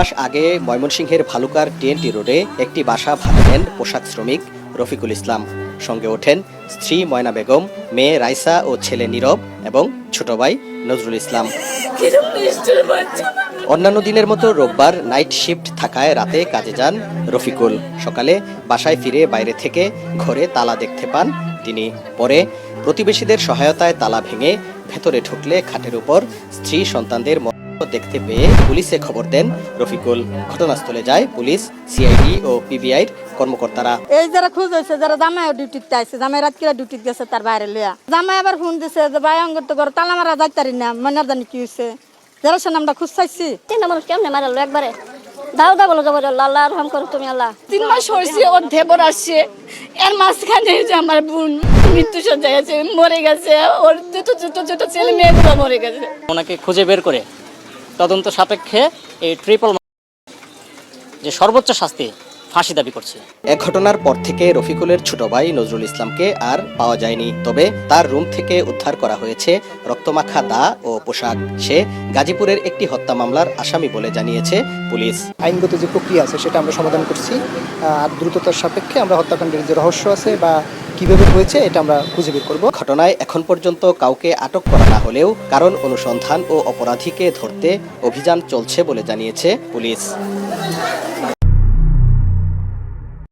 মাস আগে ময়মনসিংহের ভালুকার টিএনটি রোডে একটি বাসা ভাড়া নেন পোশাক শ্রমিক রফিকুল ইসলাম। সঙ্গে ওঠেন স্ত্রী ময়না বেগম, মেয়ে রাইসা ও ছেলে নীরব এবং ছোট ভাই নজরুল ইসলাম। অন্যান্য দিনের মতো রোববার নাইট শিফট থাকায় রাতে কাজে যান রফিকুল। সকালে বাসায় ফিরে বাইরে থেকে ঘরে তালা দেখতে পান তিনি। পরে প্রতিবেশীদের সহায়তায় তালা ভেঙে ভেতরে ঢুকলে খাটের উপর স্ত্রী সন্তানদের দেখতে পেয়ে পুলিশে খবর দেন রফিকুল। ঘটনাস্থলে যায় পুলিশ সিআইডি ও পিবিআইর কর্মকর্তারা। এই যারা খুঁজ হয়েছে যারা জামাই ডিউটিতে আইছে জামাই রাত কিরা ডিউটিতে গেছে তার বাইরে লিয়া জামাই আবার ফোন দিছে যে ভাই অঙ্গর তো ঘর তালা মারা যাইতারি না মনে জানি কি হয়েছে যারা সে নামটা খুঁজ চাইছি তিনটা মানুষ কেমনে মারালো একবারে? দাও দাও বলো যাব আল্লাহ রহম করো তুমি আল্লাহ। তিন মাস হয়েছে ওর ধেবর আসছে। এর মাঝখানে যে আমার বোন মৃত্যু সজ্জায় আছে মরে গেছে। ওর ছোট ছোট ছোট ছেলে মেয়েগুলো মরে গেছে। ওনাকে খুঁজে বের করে তদন্ত সাপেক্ষে এই ট্রিপল যে সর্বোচ্চ শাস্তি ফাঁসি দাবি করছে। এ ঘটনার পর থেকে রফিকুলের ছোট ভাই নজরুল ইসলামকে আর পাওয়া যায়নি তবে তার রুম থেকে উদ্ধার করা হয়েছে রক্তমাখা দা ও পোশাক। সে গাজীপুরের একটি হত্যা মামলার আসামি বলে জানিয়েছে পুলিশ। আইনগত যে প্রক্রিয়া আছে সেটা আমরা সমাধান করছি। আর দ্রুততার সাপেক্ষে আমরা হত্যাকাণ্ডের যে রহস্য আছে বা কীভাবে হয়েছে এটা আমরা খুঁজে বের করব। ঘটনায় এখন পর্যন্ত কাউকে আটক করা না হলেও কারণ অনুসন্ধান ও অপরাধীকে ধরতে অভিযান চলছে বলে জানিয়েছে পুলিশ।